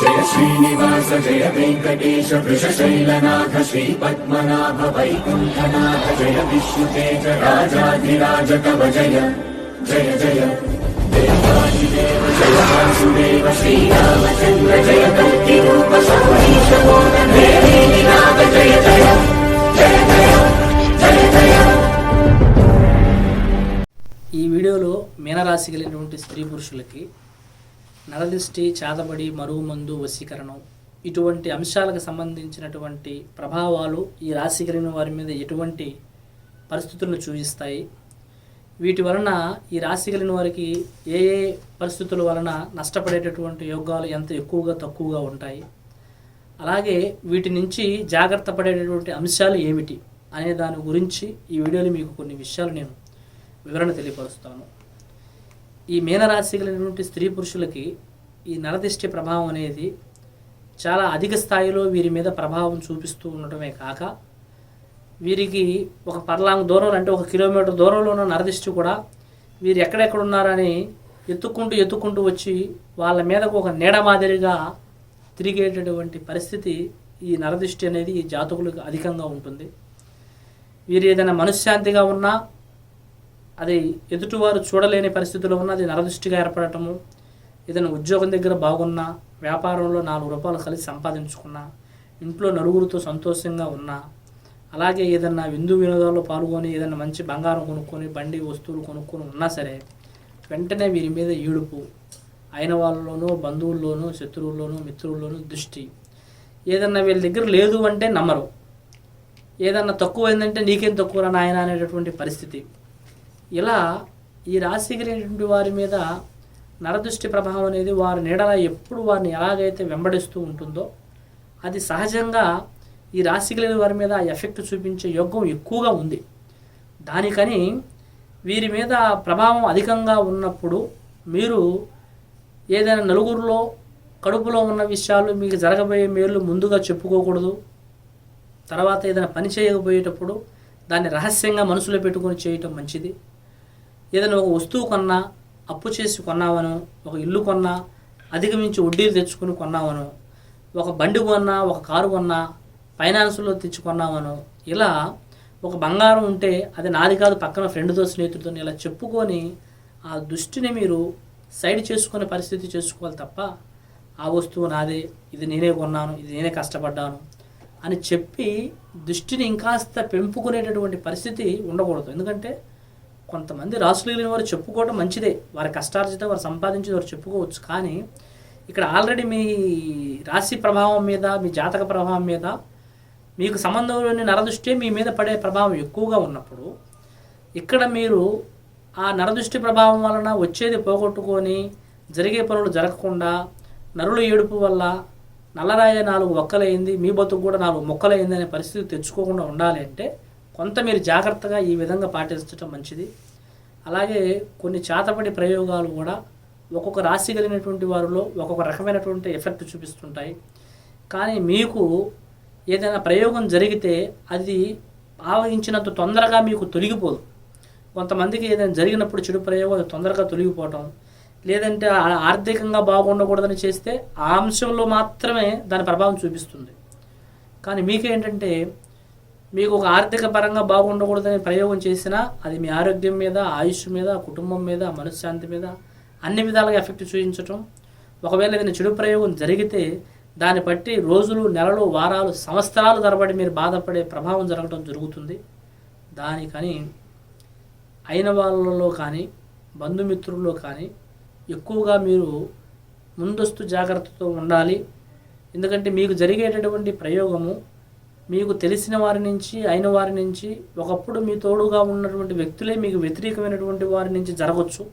జయ శ్రీనివాస జయ వెంకటేశ వృషశైలనాథ శ్రీ పద్మనాభ వైకుంఠనాథ జయ విష్ణుతేజ రాజాధిరాజ కవ జయ జయ జయ. దేవాదిదేవ జయ వాసుదేవ శ్రీరామచంద్ర జయ కల్కి రూప సౌరీశ నాథ జయ జయ జయ జయ జయ జయ. ఈ వీడియోలో మీనరాశి కలిగినటువంటి స్త్రీ పురుషులకి నరదిష్టి మరువు మరుగుమందు వశీకరణం. ఇటువంటి అంశాలకు సంబంధించినటువంటి ప్రభావాలు ఈ రాశి కలిగిన వారి మీద ఎటువంటి పరిస్థితులను చూపిస్తాయి? వీటి వలన ఈ రాశి కలిగిన వారికి ఏ ఏ పరిస్థితుల వలన నష్టపడేటటువంటి యోగాలు ఎంత ఎక్కువగా తక్కువగా ఉంటాయి? అలాగే వీటి నుంచి జాగ్రత్త పడేటటువంటి అంశాలు ఏమిటి? అనే దాని గురించి ఈ వీడియోలో మీకు కొన్ని విషయాలు నేను వివరణ తెలియపరుస్తాను. ఈ మీనరాశి కలిగినటువంటి స్త్రీ పురుషులకి ఈ నరదిష్టి ప్రభావం అనేది చాలా అధిక స్థాయిలో వీరి మీద ప్రభావం చూపిస్తూ ఉండటమే కాక వీరికి ఒక పర్లాంగ్ దూరం అంటే ఒక కిలోమీటర్ దూరంలో ఉన్న నరదిష్టి కూడా వీరు ఎక్కడెక్కడ ఉన్నారని ఎత్తుక్కుంటూ ఎత్తుక్కుంటూ వచ్చి వాళ్ళ మీదకు ఒక నీడ మాదిరిగా తిరిగేటటువంటి పరిస్థితి ఈ నరదిష్టి అనేది ఈ జాతకులకు అధికంగా ఉంటుంది. వీరు ఏదైనా మనశ్శాంతిగా ఉన్నా అది ఎదుటివారు చూడలేని పరిస్థితిలో ఉన్న అది నరదృష్టిగా ఏర్పడటము ఏదైనా ఉద్యోగం దగ్గర బాగున్నా వ్యాపారంలో నాలుగు రూపాయలు కలిసి సంపాదించుకున్నా ఇంట్లో నలుగురితో సంతోషంగా ఉన్నా అలాగే ఏదన్నా విందు వినోదాల్లో పాల్గొని ఏదైనా మంచి బంగారం కొనుక్కొని బండి వస్తువులు కొనుక్కొని ఉన్నా సరే వెంటనే వీరి మీద ఈడుపు. అయిన వాళ్ళలోనూ బంధువుల్లోనూ శత్రువుల్లోనూ మిత్రుల్లోనూ దృష్టి. ఏదన్నా వీళ్ళ దగ్గర లేదు అంటే నమ్మరు. ఏదన్నా తక్కువైందంటే నీకేం తక్కువ నాయన అనేటటువంటి పరిస్థితి. ఇలా ఈ రాశి కలిగినటువంటి వారి మీద నరదృష్టి ప్రభావం అనేది వారి నీడలా ఎప్పుడు వారిని ఎలాగైతే వెంబడిస్తూ ఉంటుందో అది సహజంగా ఈ రాశి కలిగిన వారి మీద ఆ ఎఫెక్ట్ చూపించే యోగం ఎక్కువగా ఉంది. దానికని వీరి మీద ప్రభావం అధికంగా ఉన్నప్పుడు మీరు ఏదైనా నలుగురిలో కడుపులో ఉన్న విషయాలు మీకు జరగబోయే మేలు ముందుగా చెప్పుకోకూడదు. తర్వాత ఏదైనా పని చేయకపోయేటప్పుడు దాన్ని రహస్యంగా మనసులో పెట్టుకొని చేయటం మంచిది. ఏదైనా ఒక వస్తువు కొన్నా అప్పు చేసి కొన్నావను ఒక ఇల్లు కొన్నా అధిగమించి వడ్డీలు తెచ్చుకుని కొన్నావను ఒక బండి కొన్నా ఒక కారు కొన్నా ఫైనాన్స్లో తెచ్చుకున్నామను ఇలా ఒక బంగారం ఉంటే అది నాది కాదు పక్కన ఫ్రెండ్తో స్నేహితుడితో ఇలా చెప్పుకొని ఆ దృష్టిని మీరు సైడ్ చేసుకునే పరిస్థితి చేసుకోవాలి తప్ప ఆ వస్తువు నాదే ఇది నేనే కొన్నాను ఇది నేనే కష్టపడ్డాను అని చెప్పి దృష్టిని ఇంకాస్త పెంపుకునేటటువంటి పరిస్థితి ఉండకూడదు. ఎందుకంటే కొంతమంది రాసులు లేని వారు చెప్పుకోవడం మంచిదే. వారి కష్టార్జితం వారు సంపాదించి వారు చెప్పుకోవచ్చు. కానీ ఇక్కడ ఆల్రెడీ మీ రాశి ప్రభావం మీద మీ జాతక ప్రభావం మీద మీకు సంబంధంలోని నరదృష్టి మీ మీద పడే ప్రభావం ఎక్కువగా ఉన్నప్పుడు ఇక్కడ మీరు ఆ నరదృష్టి ప్రభావం వలన వచ్చేది పోగొట్టుకొని జరిగే పనులు జరగకుండా నరుల ఏడుపు వల్ల నల్లరాయ నాలుగు ఒక్కలైంది మీ బతుకు కూడా నాలుగు మొక్కలైంది అనే పరిస్థితి తెచ్చుకోకుండా ఉండాలి అంటే కొంత మీరు జాగ్రత్తగా ఈ విధంగా పాటించడం మంచిది. అలాగే కొన్ని చేతపడి ప్రయోగాలు కూడా ఒక్కొక్క రాశి కలిగినటువంటి వారిలో ఒక్కొక్క రకమైనటువంటి ఎఫెక్ట్ చూపిస్తుంటాయి. కానీ మీకు ఏదైనా ప్రయోగం జరిగితే అది ఆవహించినంత తొందరగా మీకు తొలగిపోదు. కొంతమందికి ఏదైనా జరిగినప్పుడు చెడు ప్రయోగం అది తొందరగా తొలగిపోవటం లేదంటే ఆర్థికంగా బాగుండకూడదని చేస్తే ఆ అంశంలో మాత్రమే దాని ప్రభావం చూపిస్తుంది. కానీ మీకేంటంటే మీకు ఒక ఆర్థిక పరంగా బాగుండకూడదని ప్రయోగం చేసినా అది మీ ఆరోగ్యం మీద ఆయుష్ మీద కుటుంబం మీద మనశ్శాంతి మీద అన్ని విధాలుగా ఎఫెక్ట్ చూపించటం. ఒకవేళ ఏదైనా చెడు ప్రయోగం జరిగితే దాన్ని బట్టి రోజులు నెలలు వారాలు సంవత్సరాలు తరబడి మీరు బాధపడే ప్రభావం జరగడం జరుగుతుంది. దానికని అయిన వాళ్ళలో కానీ బంధుమిత్రుల్లో కానీ ఎక్కువగా మీరు ముందస్తు జాగ్రత్తతో ఉండాలి. ఎందుకంటే మీకు జరిగేటటువంటి ప్రయోగము మీకు తెలిసిన వారి నుంచి అయిన వారి నుంచి ఒకప్పుడు మీ తోడుగా ఉన్నటువంటి వ్యక్తులే మీకు వ్యతిరేకమైనటువంటి వారి నుంచి జరగవచ్చు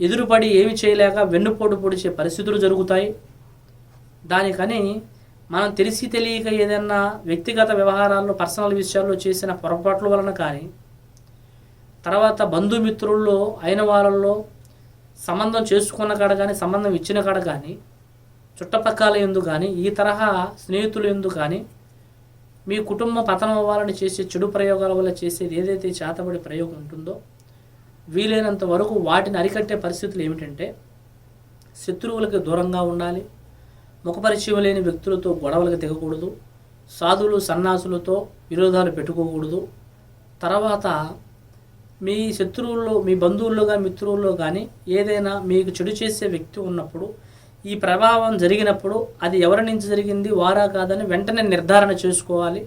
ఎదురుపడి ఏమి చేయలేక వెన్నుపోటు పొడిచే పరిస్థితులు జరుగుతాయి. దానికని మనం తెలిసి తెలియక ఏదైనా వ్యక్తిగత వ్యవహారాల్లో పర్సనల్ విషయాల్లో చేసిన పొరపాట్ల వలన కానీ తర్వాత బంధుమిత్రుల్లో అయిన వాళ్ళల్లో సంబంధం చేసుకున్న కాడ కానీ సంబంధం ఇచ్చిన కాడ కానీ చుట్టపక్కల ఎందు కానీ ఈ తరహా స్నేహితులు ఎందు కానీ మీ కుటుంబ పతనం అవ్వాలని చేసే చెడు ప్రయోగాల వల్ల చేసేది ఏదైతే చేతబడి ప్రయోగం ఉంటుందో వీలైనంత వరకు వాటిని అరికట్టే పరిస్థితులు ఏమిటంటే శత్రువులకు దూరంగా ఉండాలి ముఖపరిచయం లేని వ్యక్తులతో గొడవలకు దిగకూడదు సాధువులు సన్నాసులతో విరోధాలు పెట్టుకోకూడదు. తర్వాత మీ శత్రువుల్లో మీ బంధువుల్లో కానీ మిత్రువుల్లో కానీ ఏదైనా మీకు చెడు చేసే వ్యక్తి ఉన్నప్పుడు ఈ ప్రభావం జరిగినప్పుడు అది ఎవరి నుంచి జరిగింది వారా కాదని వెంటనే నిర్ధారణ చేసుకోవాలి.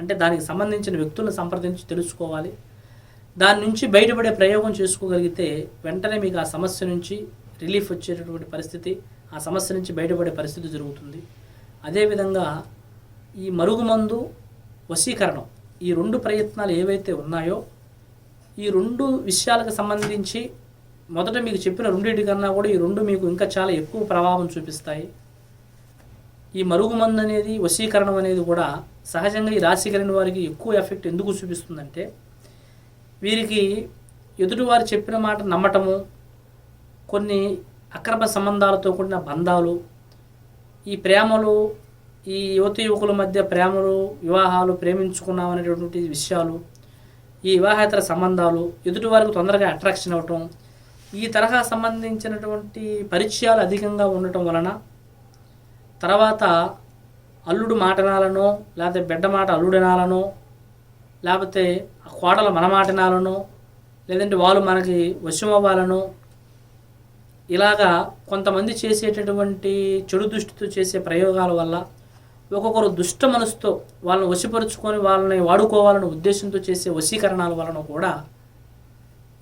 అంటే దానికి సంబంధించిన వ్యక్తులను సంప్రదించి తెలుసుకోవాలి. దాని నుంచి బయటపడే ప్రయోగం చేసుకోగలిగితే వెంటనే మీకు ఆ సమస్య నుంచి రిలీఫ్ వచ్చేటటువంటి పరిస్థితి ఆ సమస్య నుంచి బయటపడే పరిస్థితి జరుగుతుంది. అదేవిధంగా ఈ మరుగుమందు వశీకరణం ఈ రెండు ప్రయత్నాలు ఏవైతే ఉన్నాయో ఈ రెండు విషయాలకు సంబంధించి మొదట మీకు చెప్పిన రెండింటి కన్నా కూడా ఈ రెండు మీకు ఇంకా చాలా ఎక్కువ ప్రభావం చూపిస్తాయి. ఈ మరుగుమందు అనేది వశీకరణం అనేది కూడా సహజంగా ఈ రాశి కలిగిన వారికి ఎక్కువ ఎఫెక్ట్ ఎందుకు చూపిస్తుందంటే వీరికి ఎదుటివారు చెప్పిన మాట నమ్మటము కొన్ని అక్రమ సంబంధాలతో కూడిన బంధాలు ఈ ప్రేమలు ఈ యువత యువకుల మధ్య ప్రేమలు వివాహాలు ప్రేమించుకున్నాం అనేటటువంటి విషయాలు ఈ వివాహేతర సంబంధాలు ఎదుటి వారికి తొందరగా అట్రాక్షన్ అవ్వటం ఈ తరహా సంబంధించినటువంటి పరిచయాలు అధికంగా ఉండటం వలన తర్వాత అల్లుడు మాటనాలనో లేకపోతే బిడ్డ మాట అల్లుడినాలనో లేకపోతే కోడల మన మాటనాలనో లేదంటే వాళ్ళు మనకి వశమవ్వాలనో ఇలాగా కొంతమంది చేసేటటువంటి చెడు దృష్టితో చేసే ప్రయోగాల వల్ల ఒక్కొక్కరు దుష్ట మనసుతో వాళ్ళని వశపరుచుకొని వాళ్ళని వాడుకోవాలనే ఉద్దేశంతో చేసే వశీకరణాల వలన కూడా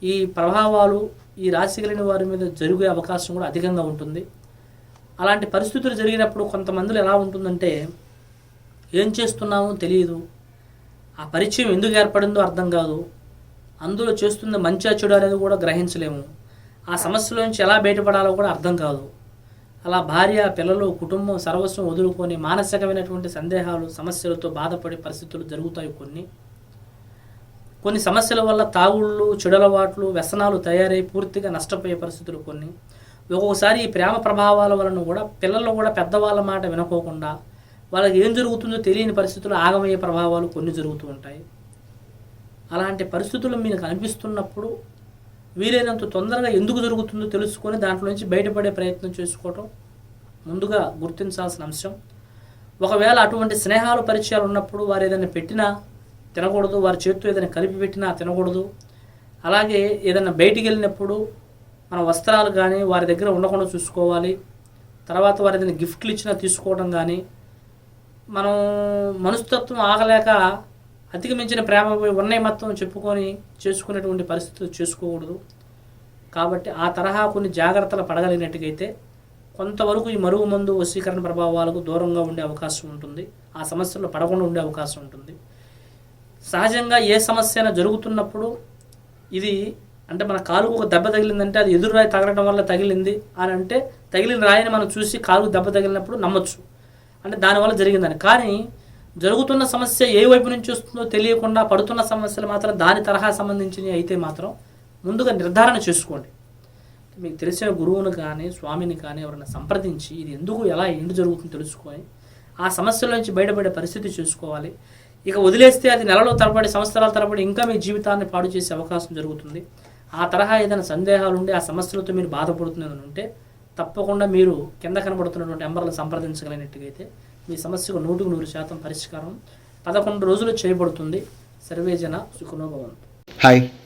ఈ ప్రభావాలు ఈ రాశి కలిగిన వారి మీద జరిగే అవకాశం కూడా అధికంగా ఉంటుంది. అలాంటి పరిస్థితులు జరిగినప్పుడు కొంతమందిలో ఎలా ఉంటుందంటే ఏం చేస్తున్నామో తెలియదు. ఆ పరిచయం ఎందుకు ఏర్పడిందో అర్థం కాదు. అందులో చేస్తున్న మంచి చెడు అనేది కూడా గ్రహించలేము. ఆ సమస్యల నుంచి ఎలా బయటపడాలో కూడా అర్థం కాదు. అలా భార్య పిల్లలు కుటుంబం సర్వస్వం వదులుకొని మానసికమైనటువంటి సందేహాలు సమస్యలతో బాధపడే పరిస్థితులు జరుగుతాయి కొన్ని. కొన్ని సమస్యల వల్ల తాగుళ్ళు చెడలవాట్లు వ్యసనాలు తయారై పూర్తిగా నష్టపోయే పరిస్థితులు కొన్ని. ఒక్కొక్కసారి ఈ ప్రేమ ప్రభావాల వలన కూడా పిల్లలు కూడా పెద్దవాళ్ళ మాట వినుకోకుండా వాళ్ళకి ఏం జరుగుతుందో తెలియని పరిస్థితులు ఆగమయ్యే ప్రభావాలు కొన్ని జరుగుతూ ఉంటాయి. అలాంటి పరిస్థితులు మీకు అనిపిస్తున్నప్పుడు వీలైనంత తొందరగా ఎందుకు జరుగుతుందో తెలుసుకొని దాంట్లో నుంచి బయటపడే ప్రయత్నం చేసుకోవటం ముందుగా గుర్తించాల్సిన అంశం. ఒకవేళ అటువంటి స్నేహాలు పరిచయాలు ఉన్నప్పుడు వారు ఏదైనా పెట్టినా తినకూడదు వారి చేతితో ఏదైనా కలిపి పెట్టినా తినకూడదు. అలాగే ఏదైనా బయటికి వెళ్ళినప్పుడు మన వస్త్రాలు కానీ వారి దగ్గర ఉండకుండా చూసుకోవాలి. తర్వాత వారి ఏదైనా గిఫ్ట్లు ఇచ్చినా తీసుకోవడం కానీ మనం మనస్తత్వం ఆగలేక అధిగమించిన ప్రేమ ఉన్నాయి మొత్తం చెప్పుకొని చేసుకునేటువంటి పరిస్థితులు చేసుకోకూడదు. కాబట్టి ఆ తరహా కొన్ని జాగ్రత్తలు పడగలిగినట్టుగైతే కొంతవరకు ఈ మరుగు మందు వశీకరణ ప్రభావాలకు దూరంగా ఉండే అవకాశం ఉంటుంది. ఆ సమస్యల్లో పడకుండా ఉండే అవకాశం ఉంటుంది. సహజంగా ఏ సమస్య అయినా జరుగుతున్నప్పుడు ఇది అంటే మన కాలుకు ఒక దెబ్బ తగిలిందంటే అది ఎదురు రాయి తగలడం వల్ల తగిలింది అని అంటే తగిలిన రాయిని మనం చూసి కాలుకు దెబ్బ తగిలినప్పుడు నమ్మొచ్చు. అంటే దానివల్ల జరిగిందని. కానీ జరుగుతున్న సమస్య ఏ వైపు నుంచి వస్తుందో తెలియకుండా పడుతున్న సమస్యలు మాత్రం దాని తరహా సంబంధించినవి అయితే మాత్రం ముందుగా నిర్ధారణ చేసుకోండి. మీకు తెలిసిన గురువును కానీ స్వామిని కానీ ఎవరైనా సంప్రదించి ఇది ఎందుకు ఎలా ఏంటి జరుగుతుందో తెలుసుకొని ఆ సమస్యల నుంచి బయటపడే పరిస్థితి చూసుకోవాలి. ఇక వదిలేస్తే అది నెలలో తరబడి సంవత్సరాల తరబడి ఇంకా మీ జీవితాన్ని పాడు చేసే అవకాశం జరుగుతుంది. ఆ తరహా ఏదైనా సందేహాలు ఉండి ఆ సమస్యలతో మీరు బాధపడుతున్నది ఉంటే తప్పకుండా మీరు కింద కనబడుతున్నటువంటి నెంబర్లు సంప్రదించగలిగినట్టుగైతే మీ సమస్యకు నూటికి నూరు శాతం పరిష్కారం. పదకొండు రోజులు చేయబడుతుంది. సర్వేజన సుఖనోభవంతు. హాయ్.